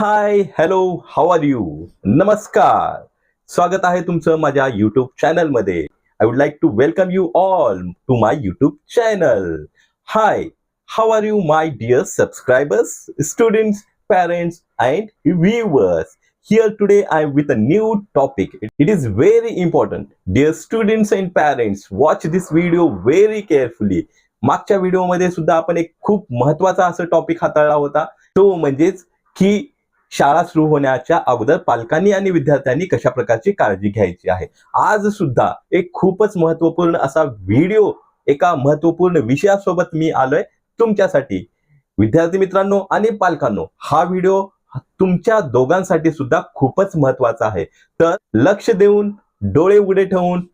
Hi hello how are you नमस्कार. स्वागत आहे तुमचं माझ्या युट्यूब चॅनलमध्ये I would like to welcome you all to my YouTube channel hi how are you my dear subscribers students parents and viewers? Here today I am with a new topic it is very important dear students and parents watch this video very carefully मागच्या व्हिडिओमध्ये सुद्धा आपण एक खूप महत्त्वाचा असं topic हाताळला होता. तो म्हणजेच की शाळा सुरू होण्याच्या अगोदर पालकांनी आणि विद्यार्थ्यांनी कशा प्रकारची काळजी घ्यायची आहे? आज सुद्धा एक खूपच महत्त्वपूर्ण असा व्हिडिओ एका महत्त्वपूर्ण विषयासोबत मी आलोय. तुमच्यासाठी विद्यार्थी मित्रांनो आणि पालकांनो हा व्हिडिओ तुमच्या दोघांसाठी सुद्धा खूपच महत्त्वाचा आहे. तर लक्ष देऊन डोळे उघडे ठेवून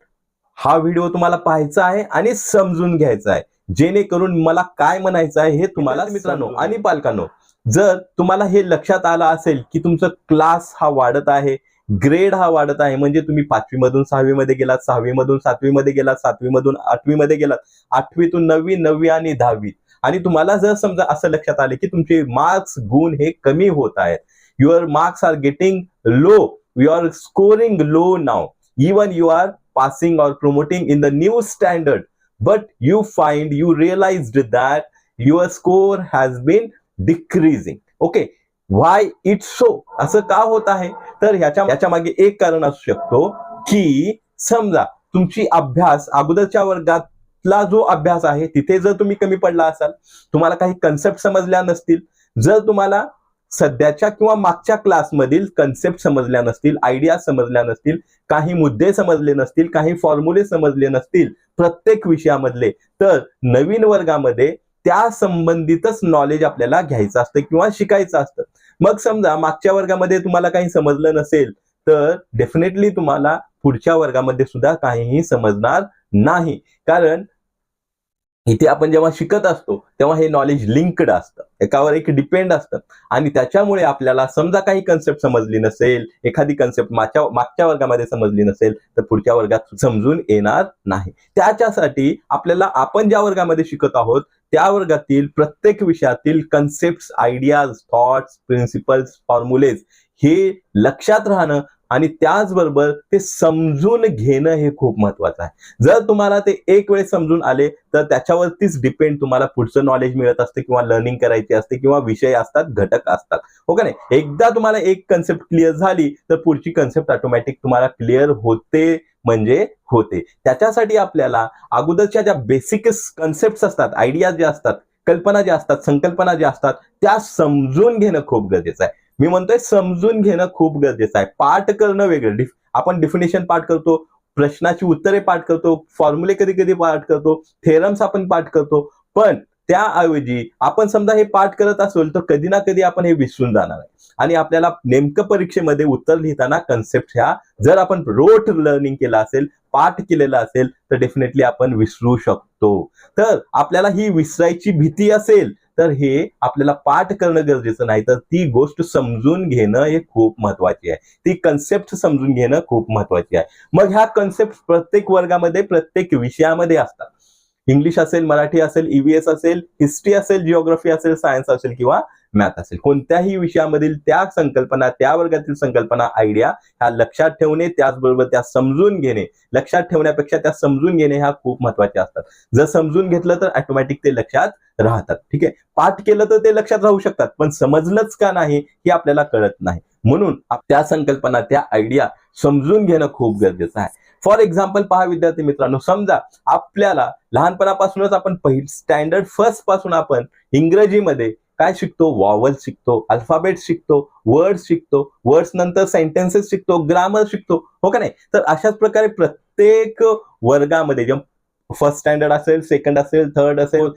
हा व्हिडिओ तुम्हाला पाहायचा आहे आणि समजून घ्यायचा आहे. जेणेकरून मला काय म्हणायचं आहे हे तुम्हाला मित्रांनो. आणि पालकांनो जर तुम्हाला हे लक्षात आलं असेल की तुमचं क्लास हा वाढत आहे ग्रेड हा वाढत आहे म्हणजे तुम्ही पाचवीमधून सहावीमध्ये गेलात सहावीमधून सातवीमध्ये गेलात सातवीमधून आठवीमध्ये आठवी मध्ये गेलात आठवीतून नववी नववी आणि दहावी. आणि तुम्हाला जर समजा असं लक्षात आले की तुमचे मार्क्स गुण हे कमी होत आहेत your marks are getting low you are scoring low now even you are passing or promoting in the new standard but you find you realized that your score has been decreasing okay why it so असं का होत आहे? तर ह्याच्या याच्या मागे एक कारण असू शकतो की समजा तुमची अभ्यास अगोदरच्या वर्गातला जो अभ्यास आहे तिथे जर तुम्ही कमी पडला असाल तुम्हाला काही कन्सेप्ट समजल्या नसतील जर तुम्हाला सध्याच्या किंवा मागच्या क्लासमधील कन्सेप्ट समजल्या नसतील आयडिया समजल्या नसतील काही मुद्दे समजले नसतील काही फॉर्म्युले समजले नसतील प्रत्येक विषयामधले तर नवीन वर्गामध्ये त्या संबंधितच नॉलेज आपल्याला घ्यायचं असतं किंवा शिकायचं असतं. मग समजा मागच्या वर्गामध्ये तुम्हाला काही समजलं नसेल तर डेफिनेटली तुम्हाला पुढच्या वर्गामध्ये सुद्धा काहीही समजणार नाही. कारण इथे आपण जेव्हा शिकत असतो तेव्हा हे नॉलेज लिंक्ड असतं. एकावर एक डिपेंड असतं. आणि त्याच्यामुळे आपल्याला समजा काही कन्सेप्ट समजली नसेल एखादी कन्सेप्ट मागच्या मागच्या वर्गामध्ये समजली नसेल तर पुढच्या वर्गात समजून येणार नाही. त्याच्यासाठी आपल्याला आपण ज्या वर्गामध्ये शिकत आहोत त्या वर्गातील प्रत्येक विषयातील concept ideas thoughts principles formulae हे लक्षात राहणं आणि त्याचबरोबर ते समजून घेणं हे खूप महत्वाचं आहे. जर तुम्हाला ते एक वेळेस समजून आले तर त्याच्यावरतीच डिपेंड तुम्हाला पुढचं नॉलेज मिळत असते किंवा लर्निंग करायची असते किंवा विषय असतात घटक असतात. हो का नाही? एकदा तुम्हाला एक कन्सेप्ट क्लिअर झाली तर पुढची कन्सेप्ट ऑटोमॅटिक तुम्हाला क्लिअर होते म्हणजे होते. त्याच्यासाठी आपल्याला अगोदरच्या ज्या बेसिक कन्सेप्ट असतात आयडिया ज्या असतात कल्पना ज्या असतात संकल्पना ज्या असतात त्या समजून घेणं खूप गरजेचं आहे. मी म्हणतोय समजून घेणं खूप गरजेचं आहे. पाठ करणं वेगळं. डिफ आपण डिफिनेशन पाठ करतो प्रश्नाची उत्तरे पाठ करतो फॉर्म्युले कधी कधी पाठ करतो थेरम्स आपण पाठ करतो. पण त्याऐवजी आपण समजा हे पाठ करत असेल तर कधी ना कधी आपण हे विसरून जाणार आहे. आणि आपल्याला नेमकं परीक्षेमध्ये उत्तर लिहिताना कन्सेप्ट ह्या जर आपण रोट लर्निंग केलं असेल पाठ केलेला असेल तर डेफिनेटली आपण विसरू शकतो. तर आपल्याला ही विसरायची भीती असेल तर हे आपल्याला पाठ करणं गरजेचं नाही तर ती गोष्ट समजून घेणं हे खूप महत्वाची आहे. ती कन्सेप्ट समजून घेणं खूप महत्वाची आहे. मग ह्या कन्सेप्ट प्रत्येक वर्गामध्ये प्रत्येक विषयामध्ये असतात. इंग्लिश असेल मराठी असेल ईव्हीएस असेल हिस्ट्री असेल जिओग्राफी असेल सायन्स असेल किंवा मॅथ असेल. कोणत्याही विषयामधील त्या संकल्पना त्या वर्गातील संकल्पना आयडिया ह्या लक्षात ठेवणे त्याचबरोबर त्या समजून घेणे. लक्षात ठेवण्यापेक्षा त्या समजून घेणे ह्या खूप महत्त्वाच्या असतात. जर समजून घेतलं तर ऑटोमॅटिक ते लक्षात राहतात. ठीक आहे? पाठ केलं तर ते लक्षात राहू शकतात. पण समजलंच का नाही हे आपल्याला कळत नाही. म्हणून त्या संकल्पना त्या आयडिया समजून घेणं खूप गरजेचं आहे. फॉर एक्झाम्पल पहा विद्यार्थी मित्रांनो समजा आपल्याला लहानपणापासूनच आपण पहिली स्टँडर्ड फर्स्टपासून आपण इंग्रजीमध्ये काय शिकतो? वॉवल शिकतो अल्फाबेट शिकतो वर्ड्स शिकतो वर्ड्स नंतर सेंटेन्सेस शिकतो ग्रामर शिकतो हो का नाही? तर अशाच प्रकारे प्रत्येक वर्गामध्ये जेव्हा फर्स्ट स्टँडर्ड असेल सेकंड असेल थर्ड असेल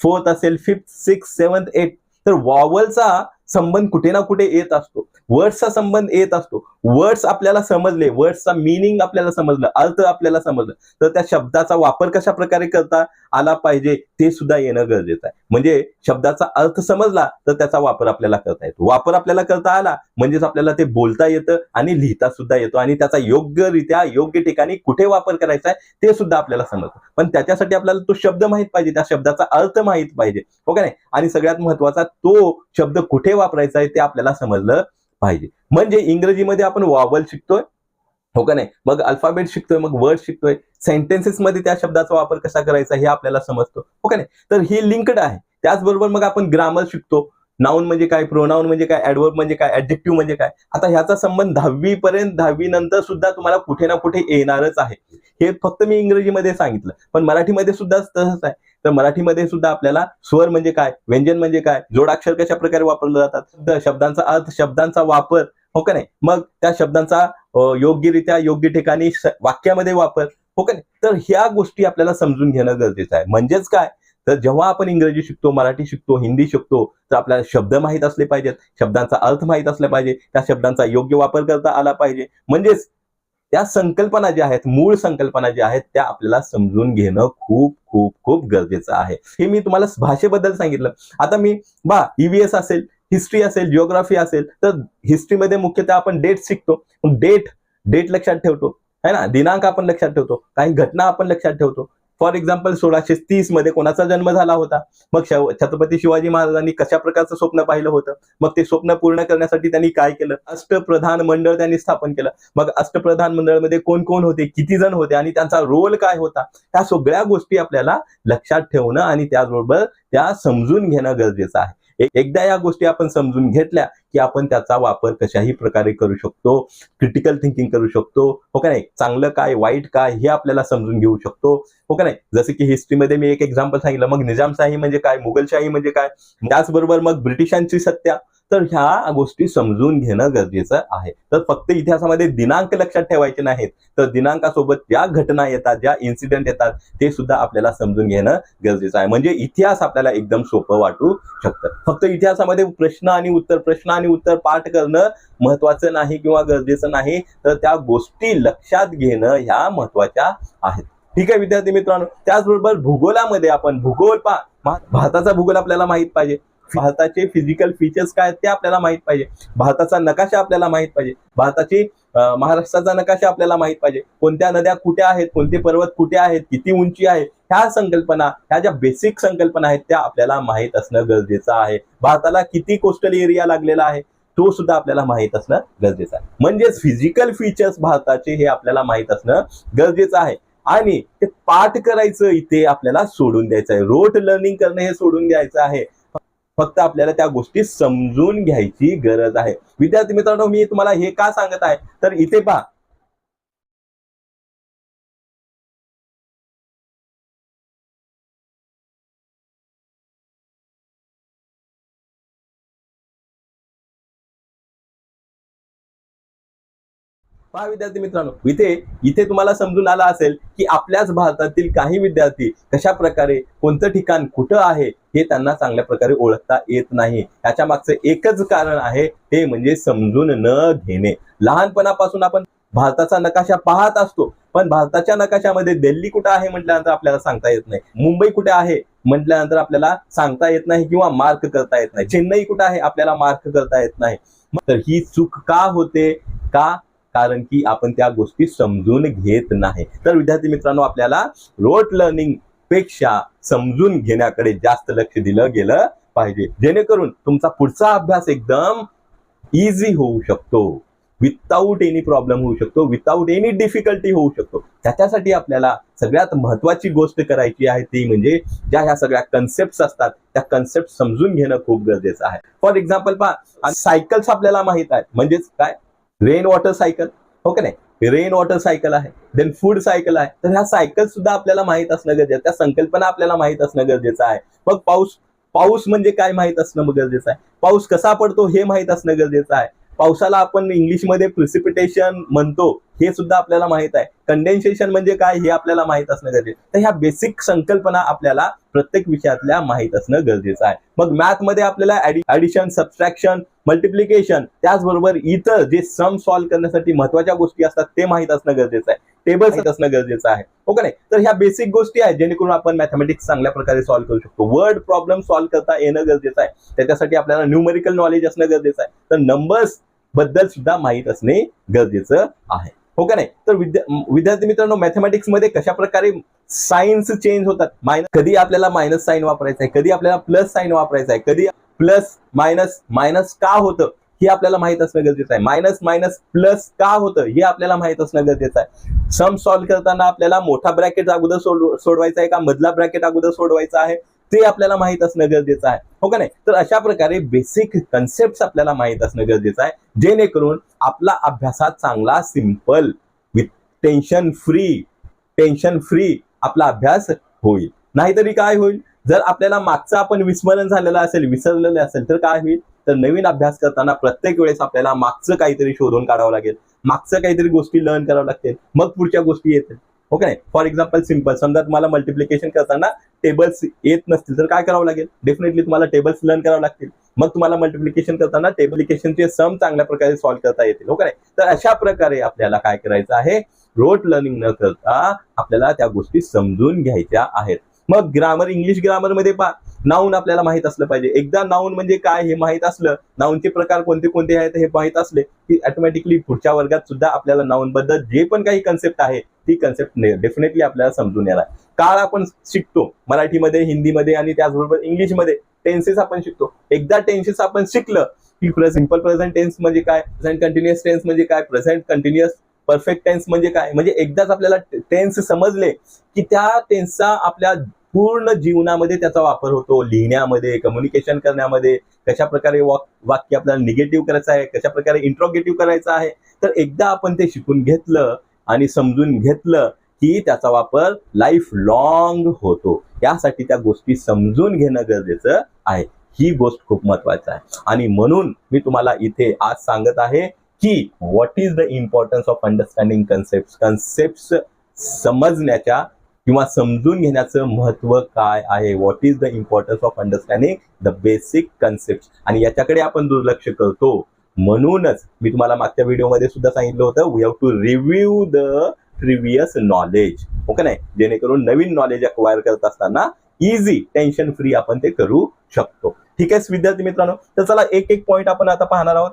फोर्थ असेल फिफ्थ सिक्स सेवन्थ एट तर वॉवलचा संबंध कुठे ना कुठे येत असतो. वर्ड्सचा संबंध येत असतो. वर्ड्स आपल्याला समजले. वर्ड्सचा मिनिंग आपल्याला समजलं. अर्थ आपल्याला समजलं. तर त्या शब्दाचा वापर कशा प्रकारे करता आला पाहिजे ते सुद्धा येणं गरजेचं आहे. म्हणजे शब्दाचा अर्थ समजला तर त्याचा वापर आपल्याला करता येतो. वापर आपल्याला करता आला म्हणजेच आपल्याला ते बोलता येतं आणि लिहिता सुद्धा येतो. आणि त्याचा योग्यरित्या योग्य ठिकाणी कुठे वापर करायचा आहे ते सुद्धा आपल्याला समजतं. पण त्याच्यासाठी आपल्याला तो शब्द माहीत पाहिजे. त्या शब्दाचा अर्थ माहीत पाहिजे. हो का नाही? आणि सगळ्यात महत्त्वाचा तो शब्द कुठे वापरायचं आहे ते आपल्याला समजलं पाहिजे. म्हणजे इंग्रजीमध्ये आपण वॉवल शिकतोय हो का नाही? मग अल्फाबेट शिकतोय मग वर्ड शिकतोय. सेंटेन्सेस मध्ये त्या शब्दाचा वापर कसा करायचा हे आपल्याला समजतो हो का नाही? तर हे लिंक्ड आहे. त्याचबरोबर मग आपण ग्रामर शिकतो. नाऊन म्हणजे काय? प्रोनाऊन म्हणजे काय? ऍडवर्ब म्हणजे काय? ऍडजेक्टिव्ह म्हणजे काय? आता ह्याचा संबंध दहावी पर्यंत दहावी नंतर सुद्धा तुम्हाला कुठे ना कुठे येणारच आहे. हे फक्त मी इंग्रजीमध्ये सांगितलं. पण मराठीमध्ये सुद्धा तसंच आहे. तर मराठीमध्ये सुद्धा आपल्याला स्वर म्हणजे काय व्यंजन म्हणजे काय जोडाक्षर कशा प्रकारे वापरले जातात शब्दांचा अर्थ शब्दांचा वापर हो का नाही? मग त्या शब्दांचा योग्यरित्या योग्य ठिकाणी वाक्यामध्ये वापर हो का नाही? तर ह्या गोष्टी आपल्याला समजून घेणं गरजेचं आहे. म्हणजेच काय? तर जेव्हा आपण इंग्रजी शिकतो मराठी शिकतो हिंदी शिकतो तर आपल्याला शब्द माहीत असले पाहिजेत शब्दांचा अर्थ माहीत असला पाहिजे त्या शब्दांचा योग्य वापर करता आला पाहिजे. म्हणजेच त्या संकल्पना ज्या आहेत मूळ संकल्पना ज्या आहेत त्या आपल्याला समजून घेणं खूप खूप खूप गरजेचं आहे. हे मी तुम्हाला भाषेबद्दल सांगितलं. आता मी बा ईव्हीएस असेल हिस्ट्री असेल जिओग्राफी असेल तर हिस्ट्रीमध्ये मुख्यतः आपण डेट शिकतो. डेट डेट लक्षात ठेवतो. है ना? दिनांक आपण लक्षात ठेवतो. काही घटना आपण लक्षात ठेवतो. फॉर एक्झाम्पल सोळाशे तीसमध्ये कोणाचा जन्म झाला होता? मग छत्रपती शिवाजी महाराजांनी कशा प्रकारचं स्वप्न पाहिलं होतं? मग ते स्वप्न पूर्ण करण्यासाठी त्यांनी काय केलं? अष्टप्रधान मंडळ त्यांनी स्थापन केलं. मग अष्टप्रधान मंडळमध्ये कोण कोण होते? किती जण होते? आणि त्यांचा रोल काय होता? ह्या सगळ्या गोष्टी आपल्याला लक्षात ठेवणं आणि त्याचबरोबर त्या समजून घेणं गरजेचं आहे. एकदा या गोष्टी आपण समजून घेतल्या की आपण त्याचा वापर कशाही प्रकारे करू शकतो क्रिटिकल थिंकिंग करू शकतो हो का नाही? चांगलं काय वाईट काय हे आपल्याला समजून घेऊ शकतो हो का नाही? जसं की हिस्ट्रीमध्ये मी एक एक्झाम्पल सांगितलं मग निजामशाही म्हणजे काय मुघलशाही म्हणजे काय? त्याचबरोबर मग ब्रिटिशांची सत्ता तर ह्या गोष्टी समजून घेणं गरजेचं आहे. तर फक्त इतिहासामध्ये दिनांक लक्षात ठेवायचे नाहीत. तर दिनांकासोबत ज्या घटना येतात ज्या इन्सिडेंट येतात ते सुद्धा आपल्याला समजून घेणं गरजेचं आहे. म्हणजे इतिहास आपल्याला एकदम सोपं वाटू शकतं. फक्त इतिहासामध्ये प्रश्न आणि उत्तर प्रश्न आणि उत्तर पाठ करणं महत्वाचं नाही किंवा गरजेचं नाही तर त्या गोष्टी लक्षात घेणं ह्या महत्त्वाच्या आहेत. ठीक आहे विद्यार्थी मित्रांनो त्याचबरोबर भूगोलामध्ये आपण भूगोल पा भारताचा भूगोल आपल्याला माहीत पाहिजे. भारताचे फिजिकल फीचर्स काय आहेत ते आपल्याला माहीत पाहिजे. भारताचा नकाशा आपल्याला माहीत पाहिजे. भारताची महाराष्ट्राचा नकाशा आपल्याला माहीत पाहिजे. कोणत्या नद्या कुठे आहेत कोणते पर्वत कुठे आहेत किती उंची आहे ह्या संकल्पना ह्या ज्या बेसिक संकल्पना आहेत त्या आपल्याला माहीत असणं गरजेचं आहे. भारताला किती कोस्टल एरिया लागलेला आहे तो सुद्धा आपल्याला माहीत असणं गरजेचं आहे. म्हणजेच फिजिकल फीचर्स भारताचे हे आपल्याला माहीत असणं गरजेचं आहे. आणि ते पाठ करायचं इथे आपल्याला सोडून द्यायचं आहे. रोट लर्निंग करणं हे सोडून द्यायचं आहे. फक्त आपल्याला त्या गोष्टी समजून घ्यायची गरज आहे. विद्यार्थी मित्रांनो मी तुम्हाला हे का सांगत आहे? तर इथे पहा पहा विद्यार्थी मित्रांनो इथे इथे तुम्हाला समजून आला असेल की आपल्याच भारतातील काही विद्यार्थी कशा प्रकारे कोणतं ठिकाण कुठं आहे हे त्यांना चांगल्या प्रकारे ओळखता येत नाही. त्याच्या मागचं एकच कारण आहे ते म्हणजे समजून न घेणे. लहानपणापासून आपण भारताचा नकाशा पाहत असतो पण भारताच्या नकाशामध्ये दिल्ली कुठं आहे म्हटल्यानंतर आपल्याला सांगता येत नाही. मुंबई कुठे आहे म्हटल्यानंतर आपल्याला सांगता येत नाही किंवा मार्क करता येत नाही. चेन्नई कुठं आहे आपल्याला मार्क करता येत नाही. तर ही चूक का होते? का कारण की आपण त्या गोष्टी समजून घेत नाही. तर विद्यार्थी मित्रांनो आपल्याला रोट लर्निंगपेक्षा समजून घेण्याकडे जास्त लक्ष दिलं गेलं पाहिजे. जेणेकरून तुमचा पुढचा अभ्यास एकदम इझी होऊ शकतो. विदाऊट एनी प्रॉब्लेम होऊ शकतो. विदाऊट एनी डिफिकल्टी होऊ शकतो. त्याच्यासाठी आपल्याला सगळ्यात महत्वाची गोष्ट करायची आहे ती म्हणजे ज्या ह्या सगळ्या कन्सेप्ट असतात त्या कन्सेप्ट समजून घेणं खूप गरजेचं आहे. फॉर एक्झाम्पल पहा सायकल्स आपल्याला माहीत आहेत. म्हणजेच काय? रेन वॉटर सायकल हो का नाही? रेन वॉटर सायकल आहे. देन फूड सायकल आहे. तर ह्या सायकल सुद्धा आपल्याला माहीत असणं गरजेचं त्या संकल्पना आपल्याला माहीत असणं गरजेचं आहे. मग पाऊस पाऊस म्हणजे काय माहीत असणं गरजेचं आहे? पाऊस कसा पडतो हे माहीत असणं गरजेचं आहे. पावसाला आपण इंग्लिशमध्ये प्रिसिपिटेशन म्हणतो हे सुद्धा आपल्याला माहीत आहे. कंडेन्सेशन म्हणजे काय हे आपल्याला माहीत असणं गरजेचं तर ह्या बेसिक संकल्पना आपल्याला प्रत्येक विषयातल्या माहीत असणं गरजेचं आहे. मग मॅथमध्ये आपल्याला ऍडिशन सबस्ट्रॅक्शन मल्टिप्लिकेशन त्याचबरोबर इतर जे सम सॉल्व्ह करण्यासाठी महत्त्वाच्या गोष्टी असतात ते माहीत असणं गरजेचं आहे. टेबल असणं गरजेचं आहे. हो ओके नाही? तर ह्या बेसिक गोष्टी आहेत जेणेकरून आपण मॅथमॅटिक्स चांगल्या प्रकारे सॉल्व्ह करू शकतो. वर्ड प्रॉब्लेम सॉल्व्ह करता येणं गरजेचं आहे. त्याच्यासाठी आपल्याला न्यूमेरिकल नॉलेज असणं गरजेचं आहे. तर नंबर्स बद्दल सुद्धा माहीत असणे गरजेचं आहे. हो का नाही? तर विद्या विद्यार्थी मित्रांनो मॅथमॅटिक्समध्ये कशा प्रकारे सायन्स चेंज होतात? मायनस कधी आपल्याला मायनस साईन वापरायचं आहे? कधी आपल्याला प्लस साईन वापरायचं आहे? कधी प्लस मायनस मायनस का होतं? हे आपल्याला माहीत असणं गरजेचं आहे. मायनस मायनस प्लस का होतं? हे आपल्याला माहीत असणं गरजेचं आहे. सम सॉल्व्ह करताना आपल्याला मोठा ब्रॅकेट अगोदर सोड- सोडवायचा आहे का? मधला ब्रॅकेट अगोदर सोडवायचा आहे? ते आपल्याला माहीत असणं गरजेचं आहे. हो का नाही? तर अशा प्रकारे बेसिक कन्सेप्ट आपल्याला माहीत असणं गरजेचं आहे. जेणेकरून आपला अभ्यासात चांगला simple with tension free tension free आपला अभ्यास होईल. नाहीतरी काय होईल? जर आपल्याला मागचं आपण विस्मरण झालेलं असेल विसरलेलं असेल तर काय होईल? तर नवीन अभ्यास करताना प्रत्येक वेळेस आपल्याला मागचं काहीतरी शोधून काढावं लागेल. मागचं काहीतरी गोष्टी लर्न करावं लागतील. मग पुढच्या गोष्टी येतील. हो ओके नाही? फॉर एक्झाम्पल सिंपल समजा तुम्हाला मल्टिप्लिकेशन करताना टेबल्स येत नसतील तर काय करावं लागेल? डेफिनेटली तुम्हाला टेबल्स लर्न करावं लागतील. मग तुम्हाला मल्टिप्लिकेशन करताना टेबलिकेशनचे सम चांगल्या प्रकारे सॉल्व्ह करता येतील. हो ओके नाही? तर अशा प्रकारे आपल्याला काय करायचं आहे? रोट लर्निंग न करता आपल्याला त्या गोष्टी समजून घ्यायच्या आहेत. मग ग्रामर इंग्लिश ग्रामरमध्ये पहा. नाऊन आपल्याला माहीत असलं पाहिजे. एकदा नाऊन म्हणजे काय हे माहीत असलं नाऊनचे प्रकार कोणते कोणते आहेत हे माहीत असले की ऑटोमॅटिकली पुढच्या वर्गात सुद्धा आपल्याला नाऊन बद्दल जे पण काही कन्सेप्ट आहे ही कन्सेप्ट डेफिनेटली आपल्याला समजून येणार काळ आपण शिकतो मराठीमध्ये हिंदीमध्ये आणि त्याचबरोबर इंग्लिशमध्ये. टेन्सेस आपण शिकतो. एकदा टेन्सेस आपण शिकलं की सिंपल प्रेझेंट टेन्स म्हणजे काय? प्रेझेंट कंटिन्युअस टेन्स म्हणजे काय? प्रेझेंट कंटिन्युअस परफेक्ट टेन्स म्हणजे काय? म्हणजे एकदाच आपल्याला टेन्स समजले की त्या टेन्सचा आपल्या पूर्ण जीवनामध्ये त्याचा वापर होतो. लिहिण्यामध्ये कम्युनिकेशन करण्यामध्ये कशा प्रकारे वाक्य आपल्याला निगेटिव्ह करायचं आहे कशा प्रकारे इंट्रोगेटिव्ह करायचं आहे. तर एकदा आपण ते शिकून घेतलं आणि समजून घेतलं की त्याचा वापर लाईफ लॉंग होतो. यासाठी त्या गोष्टी समजून घेणं गरजेचं आहे. ही गोष्ट खूप महत्वाची आहे. आणि म्हणून मी तुम्हाला इथे आज सांगत आहे की what is the importance of understanding concept concept समजण्याच्या किंवा समजून घेण्याचं महत्त्व काय आहे? What is the importance of understanding the basic concept आणि याच्याकडे आपण दुर्लक्ष करतो. म्हणूनच मी तुम्हाला मागच्या व्हिडिओमध्ये सुद्धा सांगितलं होतं we have to review the previous knowledge okay नाही? जेणेकरून नवीन नॉलेज अक्वायर करत असताना इझी टेन्शन फ्री आपण ते करू शकतो. ठीक आहे विद्यार्थी मित्रांनो? तर चला एक एक पॉईंट आपण आता पाहणार आहोत.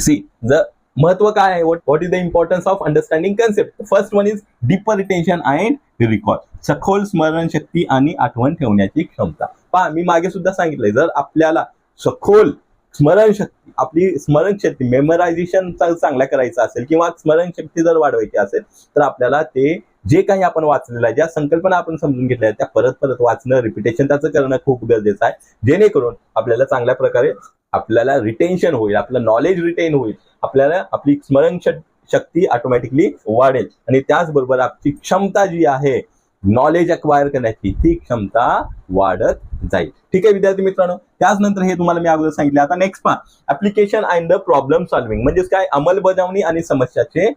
सी जर महत्त्व काय आहे? What is the importance of understanding concept first one is deeper retention and record सखोल स्मरणशक्ती आणि आठवण ठेवण्याची क्षमता. पहा मी मागे सुद्धा सांगितलंय जर आपल्याला सखोल स्मरणशक्ती आपली स्मरणशक्ती मेमरायझेशन चांगला करायचं असेल किंवा स्मरणशक्ती जर वाढवायची असेल तर आपल्याला ते जे काही आपण वाचलेलं आहे ज्या संकल्पना आपण समजून घेतल्या आहेत त्या परत परत वाचणं रिपिटेशन त्याचं करणं खूप गरजेचं आहे. जेणेकरून आपल्याला चांगल्या प्रकारे आपल्याला रिटेन्शन होईल आपलं नॉलेज रिटेन होईल आपल्याला आपली स्मरण शक्ती ऑटोमॅटिकली वाढेल. आणि त्याचबरोबर आपली क्षमता जी आहे नॉलेज अक्वायर करण्याची ती क्षमता वाढत जाईल. ठीक आहे विद्यार्थी मित्रांनो? त्याचनंतर हे तुम्हाला मी अगोदर सांगितले आता नेक्स्ट पहा application and the problem solving म्हणजेच काय अंमलबजावणी आणि समस्याचे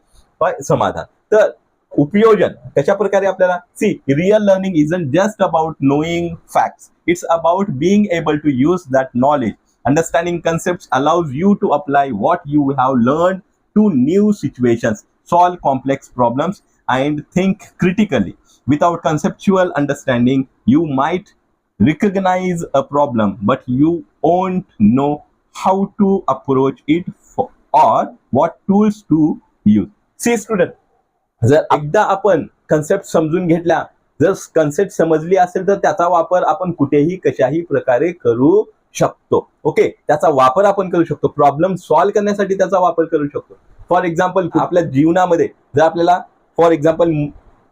समाधान तर उपयोजन कशा प्रकारे आपल्याला see real learning is just about knowing facts it's about being able to use that knowledge Understanding concepts allows you to apply what you have learned to new situations, solve complex problems, and think critically. Without conceptual understanding, you might recognize a problem, but you won't know how to approach it for, or what tools to use. See, student, जर एकदा आपण concept समजून घेतल्या जर concept समजली असेल तर त्याचा वापर आपण कुठेही कशाही प्रकारे करू शकतो. ओके त्याचा वापर आपण करू शकतो. प्रॉब्लेम सॉल्व्ह करण्यासाठी त्याचा वापर करू शकतो. फॉर एक्झाम्पल आपल्या जीवनामध्ये जर आपल्याला फॉर एक्झाम्पल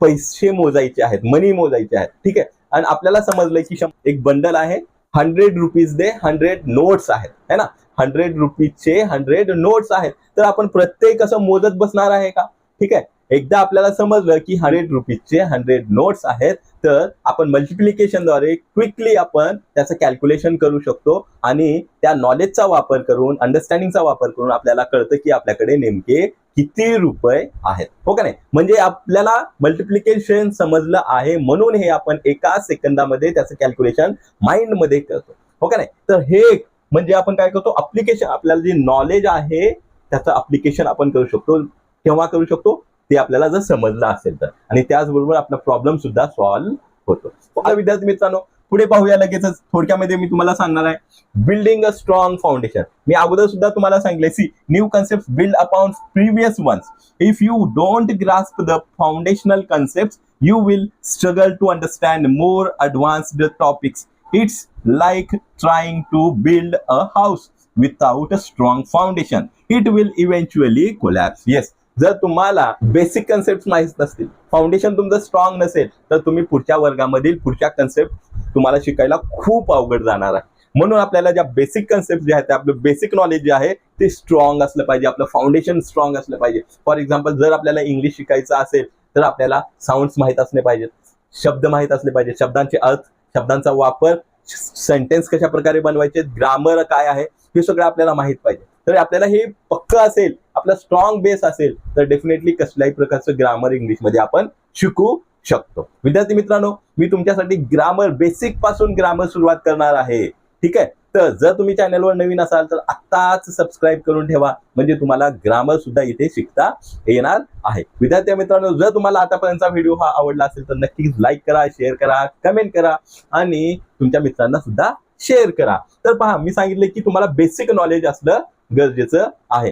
पैसे मोजायचे आहेत मनी मोजायचे आहेत ठीक आहे? आणि आपल्याला समजलं की एक बंडल आहे. Hundred rupees they hundred notes आहेत. है ना? हंड्रेड रुपीजचे हंड्रेड नोट्स आहेत. तर आपण प्रत्येक असं मोजत बसणार आहे का? ठीक आहे? एकदा आपल्याला समजलं की हंड्रेड रुपीजचे हंड्रेड नोट्स आहेत. तर आपण मल्टिप्लिकेशनद्वारे क्विकली आपण त्याचं कॅल्क्युलेशन करू शकतो आणि त्या नॉलेजचा वापर करून अंडरस्टँडिंगचा वापर करून आपल्याला कळतं की आपल्याकडे नेमके किती रुपये आहेत? हो का नाही? म्हणजे आपल्याला मल्टिप्लिकेशन समजलं आहे म्हणून हे आपण एका सेकंदामध्ये त्याचं कॅल्क्युलेशन माइंडमध्ये करतो. हो का नाही? तर हे म्हणजे आपण काय करतो? अप्लिकेशन आपल्याला जे नॉलेज आहे त्याचं अप्लिकेशन आपण करू शकतो. केव्हा करू शकतो? ते आपल्याला जर समजलं असेल तर. आणि त्याचबरोबर आपला प्रॉब्लेम सुद्धा सॉल्व्ह होतो. हो विद्यार्थी मित्रांनो? पुढे पाहूया लगेचच. थोडक्यामध्ये मी तुम्हाला सांगणार आहे. बिल्डिंग अ स्ट्रॉंग फाउंडेशन मी अगोदर सुद्धा तुम्हाला सांगितले see new concept build upon previous ones if you don't grasp the foundational concept you will struggle to understand more advanced topics it's like trying to build a house without a strong foundation it will eventually collapse yes जर तुम्हाला basic concept माहीत नसतील foundation तुमचं strong नसेल तर तुम्ही पुढच्या वर्गामधील पुढच्या कन्सेप्ट तुम्हाला शिकायला खूप अवघड जाणार आहे. म्हणून आपल्याला ज्या बेसिक कन्सेप्ट जे आहेत ते आपलं बेसिक नॉलेज जे आहे ते स्ट्रॉंग असलं पाहिजे. आपलं फाउंडेशन स्ट्रॉंग असलं पाहिजे. फॉर एक्झाम्पल जर आपल्याला इंग्लिश शिकायचं असेल तर आपल्याला साऊंड्स माहीत असले पाहिजेत. शब्द माहीत असले पाहिजे शब्दांचे अर्थ शब्दांचा वापर सेंटेन्स कशा प्रकारे बनवायचे ग्रामर काय आहे हे सगळं आपल्याला माहीत पाहिजे. तर आपल्याला हे पक्क असेल आपला स्ट्रॉंग बेस असेल तर डेफिनेटली कसल्याही प्रकारचं ग्रामर इंग्लिशमध्ये आपण शिकू शकतो. विद्यार्थी मित्रांनो मी तुमच्यासाठी ग्रामर बेसिकपासून ग्रामर सुरुवात करणार आहे. ठीक आहे? तर जर तुम्ही चॅनलवर नवीन असाल तर आत्ताच सबस्क्राईब करून ठेवा. म्हणजे तुम्हाला ग्रामर सुद्धा इथे शिकता येणार आहे. विद्यार्थी मित्रांनो जर तुम्हाला आतापर्यंतचा व्हिडिओ हा आवडला असेल तर नक्कीच लाईक करा शेअर करा कमेंट करा आणि तुमच्या मित्रांना सुद्धा शेअर करा. तर पहा मी सांगितले की तुम्हाला बेसिक नॉलेज असणं गरजेचं आहे.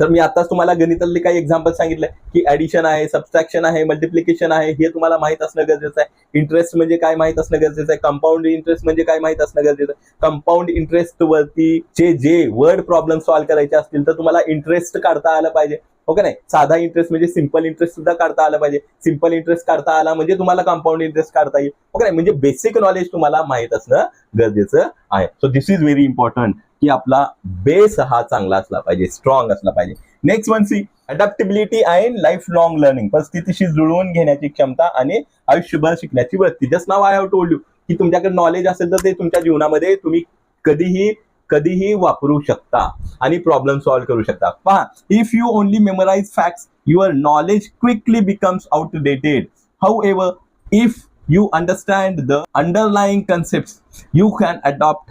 तर मी आताच तुम्हाला गणितातले काही एक्झाम्पल सांगितले की ऍडिशन आहे सबस्ट्रॅक्शन आहे मल्टिप्लिकेशन आहे हे तुम्हाला माहीत असणं गरजेचं आहे. इंटरेस्ट म्हणजे काय माहीत असणं गरजेचं आहे? कंपाऊंड इंटरेस्ट म्हणजे काय माहीत असणं गरजेचं आहे? कंपाऊंड इंटरेस्ट वरती जे जे वर्ड प्रॉब्लेम सॉल्व्ह करायचे असतील तर तुम्हाला इंटरेस्ट काढता आलं पाहिजे. हो का नाही? साधा इंटरेस्ट म्हणजे सिंपल इंटरेस्ट सुद्धा काढता आला पाहिजे. सिंपल इंटरेस्ट काढता आला म्हणजे तुम्हाला कंपाऊंड इंटरेस्ट काढता येईल. हो ओके नाही? म्हणजे बेसिक नॉलेज तुम्हाला माहीत असणं गरजेचं आहे. So this is very important की आपला बेस हा चांगला असला पाहिजे स्ट्रॉंग असला पाहिजे. Next one see adaptability and lifelong learning परिस्थितीशी जुळवून घेण्याची क्षमता आणि आयुष्यभर शिकण्याची वृत्ती. Just now I have told you की तुमच्याकडे नॉलेज असेल तर ते तुमच्या जीवनामध्ये तुम्ही कधीही कधीही वापरू शकता आणि प्रॉब्लेम सॉल्व्ह करू शकता पहा if you only memorise facts your knowledge quickly becomes outdated however if you understand the underlying concepts you can adopt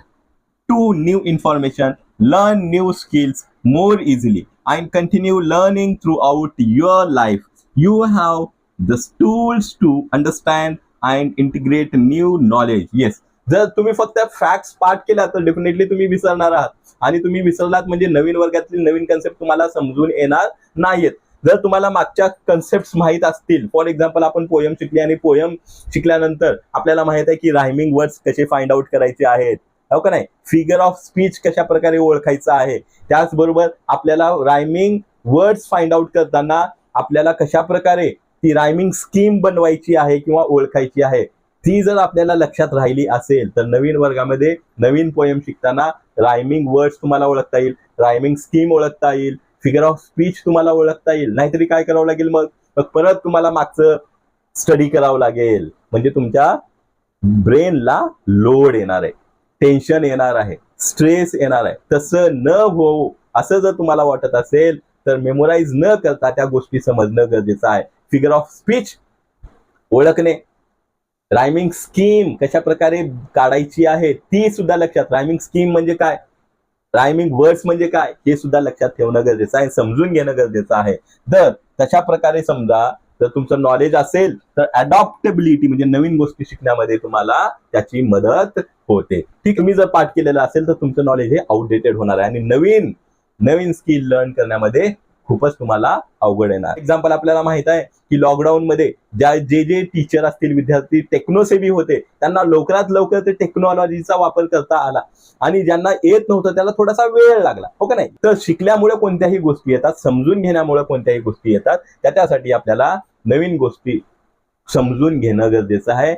to new information learn new skills more easily and continue learning throughout your life you have the tools to understand and integrate new knowledge yes जर तुम्ही फक्त facts पाठ केला तर definitely तुम्ही विसरणार आहात. आणि तुम्ही विसरलात म्हणजे नवीन वर्गातील नवीन कन्सेप्ट तुम्हाला समजून येणार नाहीत जर तुम्हाला मागच्या कन्सेप्ट माहीत असतील फॉर एक्झाम्पल आपण पोयम शिकली आणि पोयम शिकल्यानंतर आपल्याला माहीत आहे की रायमिंग वर्ड्स कसे फाइंड आउट करायचे आहेत. हो का नाही? फिगर ऑफ स्पीच कशा प्रकारे ओळखायचं आहे? त्याचबरोबर आपल्याला रायमिंग वर्ड्स फाइंड आउट करताना आपल्याला कशा प्रकारे ती रायमिंग स्कीम बनवायची आहे किंवा ओळखायची आहे? ती जर आपल्याला लक्षात राहिली असेल तर नवीन वर्गामध्ये नवीन पोयम शिकताना रायमिंग वर्ड्स तुम्हाला ओळखता येईल रायमिंग स्कीम ओळखता येईल फिगर ऑफ स्पीच तुम्हाला ओळखता येईल. नाहीतरी काय करावं लागेल मग? मग परत तुम्हाला मागचं स्टडी करावं लागेल. म्हणजे तुमच्या ब्रेनला लोड येणार आहे. टेन्शन येणार आहे. स्ट्रेस येणार आहे. तसं न हो असं जर तुम्हाला वाटत असेल तर मेमोराईज न करता त्या गोष्टी समजणं गरजेचं आहे. फिगर ऑफ स्पीच ओळखणे. रायमिंग स्कीम कशा प्रकारे काढायची आहे ती सुद्धा लक्षात. रायमिंग स्कीम म्हणजे काय? रायमिंग वर्ड्स म्हणजे काय? हे सुद्धा लक्षात ठेवणं गरजेचं आहे समजून घेणं गरजेचं आहे. तर तशा प्रकारे समजा जर तुमचं नॉलेज असेल तर अडॉप्टेबिलिटी म्हणजे नवीन गोष्टी शिकण्यामध्ये तुम्हाला त्याची मदत होते. ठीक तुम्ही जर पाठ केलेलं असेल तर तुमचं नॉलेज हे आउटडेटेड होणार आहे. आणि नवीन नवीन स्किल लर्न करण्यामध्ये खूपच तुम्हाला अवघड येणार. एक्झाम्पल आपल्याला माहीत आहे की लॉकडाऊन मध्ये ज्या जे जे टीचर असतील विद्यार्थी टेक्नोसेबी होते त्यांना लवकरात लवकर ते टेक्नॉलॉजीचा वापर करता आला. आणि ज्यांना येत नव्हतं त्याला थोडासा वेळ लागला. हो का नाही? तर शिकल्यामुळे कोणत्याही गोष्टी येतात समजून घेण्यामुळे कोणत्याही गोष्टी येतात. त्याच्यासाठी आपल्याला नवीन गोष्टी समजून घेणं गरजेचं आहे.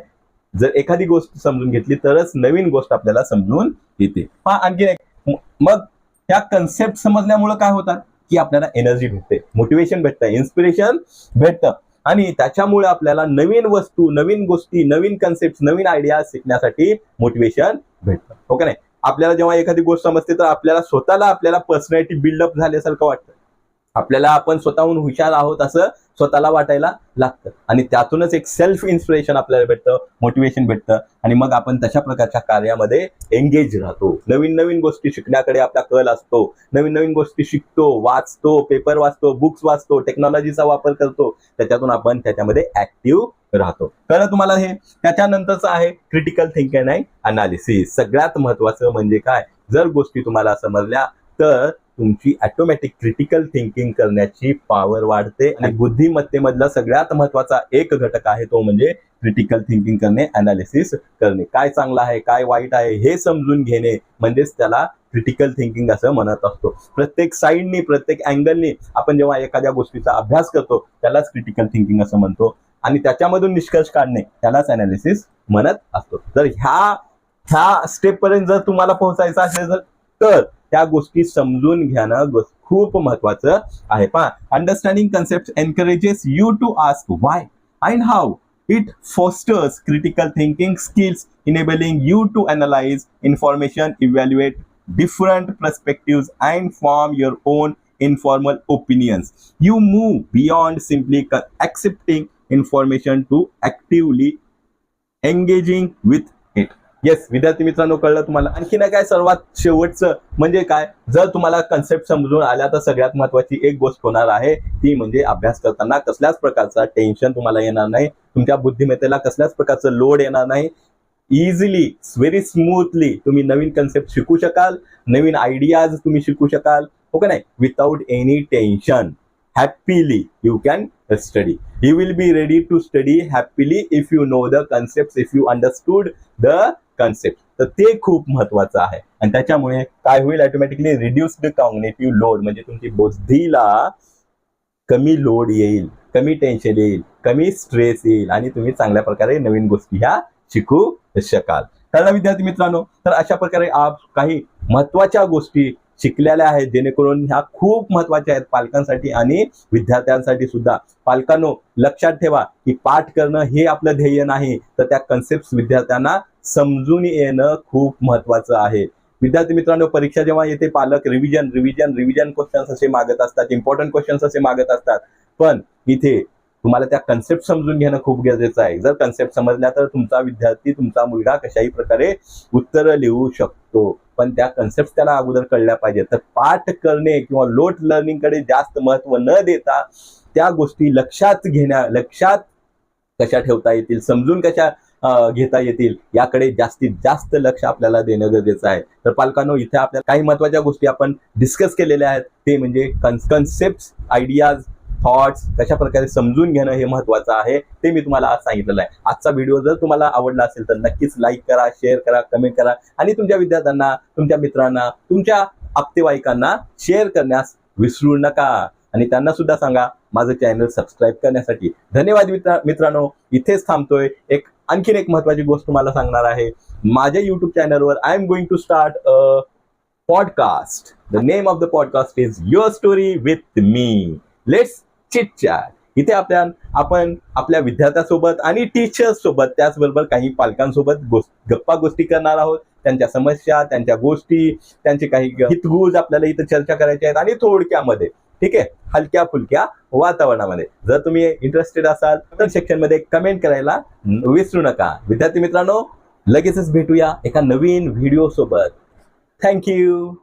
जर एखादी गोष्ट समजून घेतली तरच नवीन गोष्ट आपल्याला समजून येते. हा आणखी मग ह्या कन्सेप्ट समजल्यामुळे काय होतात? की आपल्याला एनर्जी भेटते. मोटिवेशन भेटतं इन्स्पिरेशन भेटतं. आणि त्याच्यामुळे आपल्याला नवीन वस्तू नवीन गोष्टी नवीन कन्सेप्ट नवीन आयडिया शिकण्यासाठी मोटिवेशन भेटतं. ओके नाही? आपल्याला जेव्हा एखादी गोष्ट समजते तर आपल्याला स्वतःला आपल्याला पर्सनॅलिटी बिल्डअप झाल्यासारखं वाटतं. आपल्याला आपण स्वतःहून हुशार आहोत असं स्वतःला वाटायला लागतं. आणि त्यातूनच एक सेल्फ इन्स्पिरेशन आपल्याला भेटतं मोटिवेशन भेटतं. आणि मग आपण तशा प्रकारच्या कार्यामध्ये एंगेज राहतो. नवीन नवीन गोष्टी शिकण्याकडे आपला कल असतो. नवीन नवीन गोष्टी शिकतो वाचतो पेपर वाचतो बुक्स वाचतो टेक्नॉलॉजीचा वापर करतो. त्याच्यातून आपण त्याच्यामध्ये ऍक्टिव्ह राहतो. कळलं तुम्हाला हे? त्याच्यानंतरचं आहे क्रिटिकल थिंकिंग अँड अनालिसिस सगळ्यात महत्वाचं म्हणजे काय? जर गोष्टी तुम्हाला समजल्या तर तुमची ऑटोमॅटिक क्रिटिकल थिंकिंग करण्याची पॉवर वाढते आणि बुद्धिमत्तेमधला सगळ्यात महत्त्वाचा एक घटक आहे तो म्हणजे क्रिटिकल थिंकिंग करणे अनालिसिस करणे. काय चांगलं आहे काय वाईट आहे हे समजून घेणे म्हणजेच त्याला क्रिटिकल थिंकिंग असं म्हणत असतो. प्रत्येक साईडनी प्रत्येक अँगलनी आपण जेव्हा एखाद्या गोष्टीचा अभ्यास करतो त्यालाच क्रिटिकल थिंकिंग असं म्हणतो आणि त्याच्यामधून निष्कर्ष काढणे त्यालाच अनालिसिस म्हणत असतो. तर ह्या ह्या स्टेप पर्यंत जर तुम्हाला पोहोचायचं असेल तर त्या गोष्टी समजून घ्यानं खूप महत्वाचं आहे. पहा understanding concept encourages you to ask why and how it fosters critical thinking skills enabling you to analyse information evaluate different perspective and form your own informal opinions you move beyond simply accepting information to actively engaging with it yes विद्यार्थी मित्रांनो कळलं तुम्हाला. आणखी ना काय सर्वात शेवटचं म्हणजे काय? जर तुम्हाला कन्सेप्ट समजून आल्या तर सगळ्यात महत्वाची एक गोष्ट होणार आहे. ती म्हणजे अभ्यास करताना कसल्याच प्रकारचा टेन्शन तुम्हाला येणार नाही. तुमच्या बुद्धिमत्तेला कसल्याच प्रकारचं लोड येणार नाही. इझिली व्हेरी स्मूथली तुम्ही नवीन कन्सेप्ट शिकू शकाल. नवीन आयडियाज तुम्ही शिकू शकाल. हो का नाही? Without any tension happily you can study you will be ready to study happily if you know the concept if you understood the concept तर ते खूप महत्वाचं आहे. आणि त्याच्यामुळे काय होईल ऑटोमॅटिकली रिड्युस्ड कॉग्नेटिव्ह लोड म्हणजे तुमची बुद्धीला कमी लोड येईल कमी टेन्शन येईल कमी स्ट्रेस येईल आणि तुम्ही चांगल्या प्रकारे नवीन गोष्टी ह्या शिकू शकाल. तर विद्यार्थी मित्रांनो तर अशा प्रकारे आप काही महत्त्वाच्या गोष्टी शिकलेल्या आहेत जेणेकरून ह्या खूप महत्त्वाच्या आहेत पालकांसाठी आणि विद्यार्थ्यांसाठी सुद्धा. पालकांनो लक्षात ठेवा की पाठ करणं हे आपलं ध्येय नाही. तर त्या कन्सेप्ट विद्यार्थ्यांना समजून येणं खूप महत्वाचं आहे. विद्यार्थी मित्रांनो परीक्षा जेव्हा येते पालक रिव्हिजन रिव्हिजन रिव्हिजन क्वेश्चन्स असे मागत असतात इम्पॉर्टंट क्वेश्चन्स असे मागत असतात. पण इथे तुम्हाला त्या कन्सेप्ट समजून घेणं खूप गरजेचं आहे. जर कन्सेप्ट समजल्या तर तुमचा विद्यार्थी तुमचा मुलगा कशाही प्रकारे उत्तर लिहू शकतो. पण त्या कन्सेप्ट त्याला अगोदर कळल्या पाहिजेत. तर पाठ करणे किंवा लोट लर्निंगकडे जास्त महत्त्व न देता त्या गोष्टी लक्षात घेण्या लक्षात कशा ठेवता येतील समजून कशा घेता येतील. याकडे जास्तीत जास्त लक्ष आपल्याला देणं गरजेचं आहे. तर पालकांनो इथे आपल्याला काही महत्त्वाच्या गोष्टी आपण डिस्कस केलेल्या आहेत. ते म्हणजे कन्सेप्ट आयडियाज थॉट्स कशा प्रकारे समजून घेणं हे महत्वाचं आहे ते मी तुम्हाला आज सांगितलेलं आहे. आजचा व्हिडिओ जर तुम्हाला आवडला असेल तर नक्कीच लाईक करा शेअर करा कमेंट करा आणि तुमच्या विद्यार्थ्यांना तुमच्या मित्रांना तुमच्या आप्तेवाईकांना शेअर करण्यास विसरू नका. आणि त्यांना सुद्धा सांगा माझं चॅनल सबस्क्राईब करण्यासाठी. धन्यवाद मित्रा मित्रांनो. इथेच थांबतोय. एक आणखीन एक महत्वाची गोष्ट तुम्हाला सांगणार आहे. माझ्या युट्यूब चॅनलवर I am going to start a podcast the name of the podcast is your story with me let's chit chat इथे आपल्या आपण आपल्या विद्यार्थ्यासोबत आणि टीचर्स सोबत त्याचबरोबर काही पालकांसोबत गोष्ट गप्पा गोष्टी करणार आहोत. त्यांच्या समस्या त्यांच्या गोष्टी त्यांचे काही हितगुज आपल्याला इथं चर्चा करायच्या आहेत आणि थोडक्यामध्ये. ठीक आहे? हलक्या फुलक्या वातावरणामध्ये. जर तुम्ही इंटरेस्टेड असाल तर सेक्शनमध्ये कमेंट करायला विसरू नका. विद्यार्थी मित्रांनो लगेचच भेटूया एका नवीन व्हिडिओ सोबत. थँक्यू